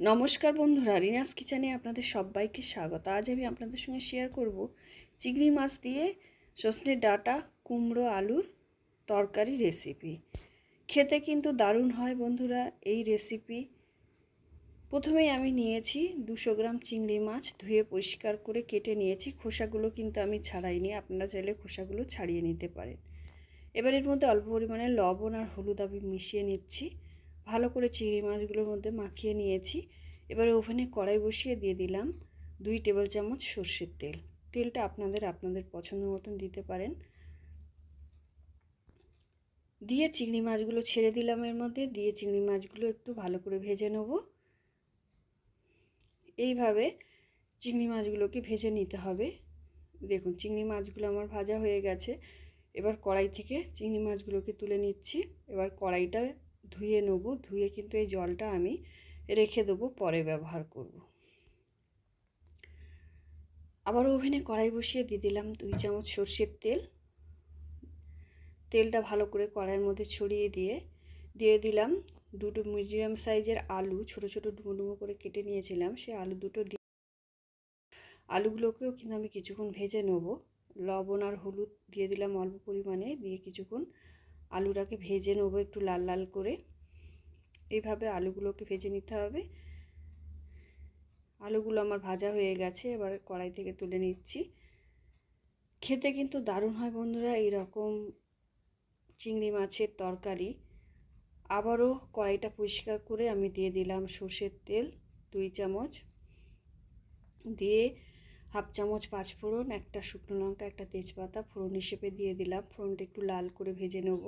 নমস্কার বন্ধুরা, রিনাস কিচেনে আপনাদের সবাইকে স্বাগত। আজ আমি আপনাদের সঙ্গে শেয়ার করব চিংড়ি মাছ দিয়ে সজনে ডাঁটা, কুমড়ো আলুর তরকারি রেসিপি খেতে কিন্তু দারুণ হয় বন্ধুরা এই রেসিপি প্রথমেই আমি নিয়েছি দুশো গ্রাম চিংড়ি মাছ, ধুয়ে পরিষ্কার করে কেটে নিয়েছি। খোসাগুলো কিন্তু আমি ছাড়াইনি, আপনারা চাইলে খোসাগুলো ছাড়িয়ে নিতে পারেন। এবার এর মধ্যে অল্প পরিমাণে লবণ আর হলুদ আমি মিশিয়ে নিচ্ছি। ভালো করে চিংড়ি মাছগুলোর মধ্যে মাখিয়ে নিয়েছি। এবার ওভেনে কড়াই বসিয়ে দিয়ে দিলাম দুই টেবিল চামচ সর্ষের তেল। তেলটা আপনাদের আপনাদের পছন্দ মতন দিতে পারেন। দিয়ে চিংড়ি মাছগুলো ছেড়ে দিলাম এর মধ্যে। দিয়ে চিংড়ি মাছগুলো একটু ভালো করে ভেজে নেব। এইভাবে চিংড়ি মাছগুলোকে ভেজে নিতে হবে। দেখুন, চিংড়ি মাছগুলো আমার ভাজা হয়ে গেছে। এবার কড়াই থেকে চিংড়ি মাছগুলোকে তুলে নিচ্ছি। এবার কড়াইটা ধুয়ে নেব, ধুয়ে কিন্তু এই জলটা আমি রেখে দেবো, পরে ব্যবহার করব। আবার ওভেনে কড়াই বসিয়ে দিয়ে দিলাম দুই চামচ সর্ষের তেল। তেলটা ভালো করে কড়াইয়ের মধ্যে ছড়িয়ে দিয়ে দিয়ে দিলাম দুটো মিডিয়াম সাইজের আলু, ছোট ছোট ডুমো ডুমো করে কেটে নিয়েছিলাম সেই আলু দুটো দিয়ে আলুগুলোকেও কিন্তু আমি কিছুক্ষণ ভেজে নেব। লবণ আর হলুদ দিয়ে দিলাম অল্প পরিমাণে, দিয়ে কিছুক্ষণ আলুটাকে ভেজে নেব একটু লাল লাল করে। এইভাবে আলুগুলোকে ভেজে নিতে হবে। আলুগুলো আমার ভাজা হয়ে গেছে, এবার কড়াই থেকে তুলে নিচ্ছি। খেতে কিন্তু দারুণ হয় বন্ধুরা, এইরকম চিংড়ি মাছের তরকারি। আবারও কড়াইটা পরিষ্কার করে আমি দিয়ে দিলাম সর্ষের তেল, দুই চামচ। দিয়ে হাফ চামচ পাঁচফোড়ন একটা শুকনো লঙ্কা, একটা তেজপাতা, ফোড়ন হিসেবে দিয়ে দিলাম। ফোড়নটা একটু লাল করে ভেজে নেব।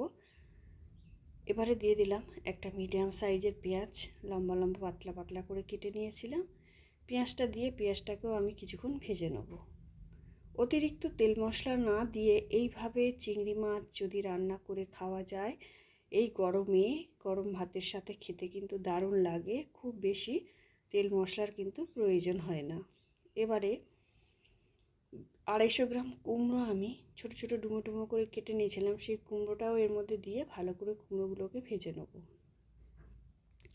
এবারে দিয়ে দিলাম একটা মিডিয়াম সাইজের পেঁয়াজ। লম্বা লম্বা পাতলা পাতলা করে কেটে নিয়েছিলাম। পেঁয়াজটা দিয়ে পেঁয়াজটাকেও আমি কিছুক্ষণ ভেজে নেব। অতিরিক্ত তেল মশলা না দিয়ে এইভাবে চিংড়ি মাছ যদি রান্না করে খাওয়া যায়, এই গরমে গরম ভাতের সাথে খেতে কিন্তু দারুণ লাগে। খুব বেশি তেল মশলার কিন্তু প্রয়োজন হয় না। এবারে আড়াইশো গ্রাম কুমড়ো আমি ছোট ছোট ডুমো ডুমো করে কেটে নিয়েছিলাম, সেই কুমড়োটাও এর মধ্যে দিয়ে ভালো করে কুমড়োগুলোকে ভেজে নেব।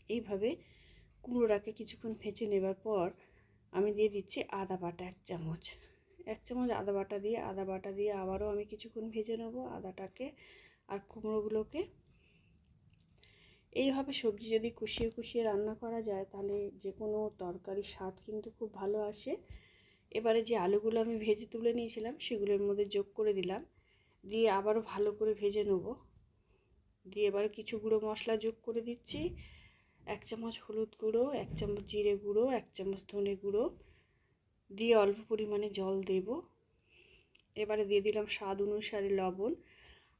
এইভাবে কুমড়োটাকে কিছুক্ষণ ভেজে নেবার পর আমি দিয়ে দিচ্ছি আদা বাটা এক চামচ। এক চামচ আদা বাটা দিয়ে, আদা বাটা দিয়ে আবারও আমি কিছুক্ষণ ভেজে নেব আদাটাকে আর কুমড়োগুলোকে। এইভাবে সবজি যদি কুষিয়ে কুষিয়ে রান্না করা যায়, তাহলে যে কোনো তরকারির স্বাদ কিন্তু খুব ভালো আসে। এবারে যে আলুগুলো আমি ভেজে তুলে নিয়েছিলাম, সেগুলোর মধ্যে যোগ করে দিলাম। দিয়ে আবারও ভালো করে ভেজে নেব। দিয়ে এবার কিছু গুঁড়ো মশলা যোগ করে দিচ্ছি। এক চামচ হলুদ গুঁড়ো, এক চামচ জিরে গুঁড়ো, এক চামচ ধনে গুঁড়ো। দিয়ে অল্প পরিমাণে জল দেব। এবারে দিয়ে দিলাম স্বাদ অনুসারে লবণ।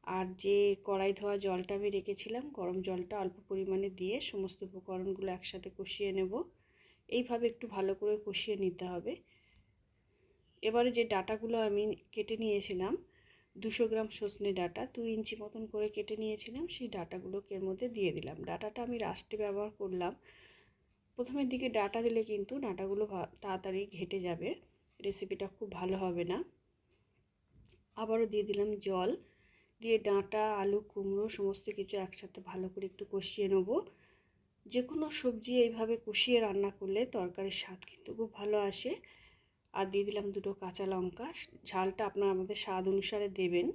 আর যে কড়াই ধোয়া জলটা আমি রেখেছিলাম, গরম জলটা অল্প পরিমাণে দিয়ে সমস্ত উপকরণগুলো একসাথে কষিয়ে নেব। এইভাবে একটু ভালো করে কষিয়ে নিতে হবে। এবারে যে ডাটাগুলো আমি কেটে নিয়েছিলাম, দুশো গ্রাম সজনে ডাটা দুই ইঞ্চি মতন করে কেটে নিয়েছিলাম, সেই ডাটাগুলোকে এর মধ্যে দিয়ে দিলাম। ডাটাটা আমি রাস্টে ব্যবহার করলাম। প্রথমের দিকে ডাটা দিলে কিন্তু ডাটাগুলো তাড়াতাড়ি ঘেটে যাবে, রেসিপিটা খুব ভালো হবে না। আবারও দিয়ে দিলাম জল, দিয়ে ডাঁটা, আলু, কুমড়ো, সমস্ত কিছু একসাথে ভালো করে একটু কষিয়ে নেব। যে কোনো সবজি এইভাবে কষিয়ে রান্না করলে তরকারির স্বাদ কিন্তু খুব ভালো আসে। আর দিয়ে দিলাম দুটো কাঁচা লঙ্কা। ঝালটা আপনার আমাদের স্বাদ অনুসারে দেবেন।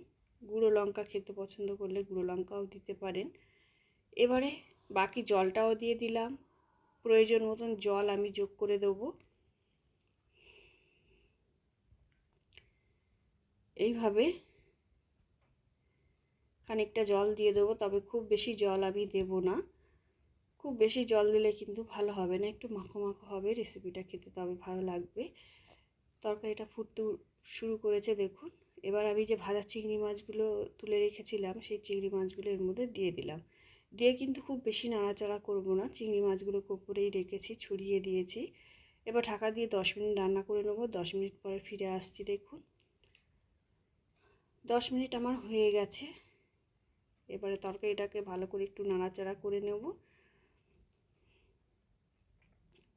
গুঁড়ো লঙ্কা খেতে পছন্দ করলে গুঁড়ো লঙ্কাও দিতে পারেন। এবারে বাকি জলটাও দিয়ে দিলাম। প্রয়োজন মতন জল আমি যোগ করে দেবো। এইভাবে খানিকটা জল দিয়ে দেবো, তবে খুব বেশি জল আমি দেব না। খুব বেশি জল দিলে কিন্তু ভালো হবে না। একটু মাখো মাখো হবে রেসিপিটা খেতে তবে ভালো লাগবে। তরকারিটা ফুটতে শুরু করেছে দেখুন। এবার আমি যে ভাজা চিংড়ি মাছগুলো তুলে রেখেছিলাম, সেই চিংড়ি মাছগুলো এর মধ্যে দিয়ে দিলাম। দিয়ে কিন্তু খুব বেশি নাড়াচাড়া করব না। চিংড়ি মাছগুলো কোপরেই রেখেছি, ছড়িয়ে দিয়েছি। এবার ঢাকা দিয়ে দশ মিনিট রান্না করে নেব। দশ মিনিট পরে ফিরে আসছি দেখুন। দশ মিনিট আমার হয়ে গেছে। এবারে তরকারিটাকে ভালো করে একটু নাড়াচাড়া করে নেব।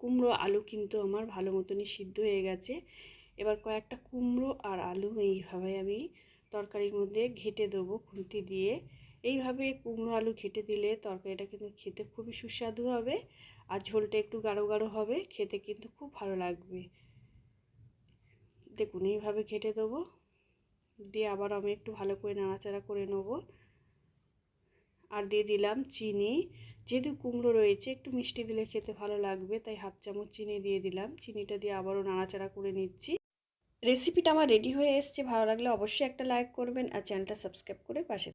কুমড়ো আলু কিন্তু আমার ভালো মতনই সিদ্ধ হয়ে গেছে। এবার কয়েকটা কুমড়ো আর আলু এইভাবে আমি তরকারির মধ্যে ঘেটে দেবো খুন্তি দিয়ে। এইভাবে কুমড়ো আলু ঘেটে দিলে তরকারিটা কিন্তু খেতে খুবই সুস্বাদু হবে আর ঝোলটা একটু গাঢ় গাঢ় হবে, খেতে কিন্তু খুব ভালো লাগবে। দেখুন, এইভাবে ঘেটে দেবো। দিয়ে আবার আমি একটু ভালো করে নাড়াচাড়া করে নেব। আর দিয়ে দিলাম চিনি। যেহেতু কুমড়ো রয়েছে, একটু মিষ্টি দিলে খেতে ভালো লাগবে, তাই হাফ চামচ চিনি দিয়ে দিলাম। চিনিটা দিয়ে আবারও নাড়াচাড়া করে নিচ্ছি। রেসিপিটা আমার রেডি হয়ে এসছে, ভালো লাগলে অবশ্যই একটা লাইক করবেন আর চ্যানেলটা সাবস্ক্রাইব করে পাশে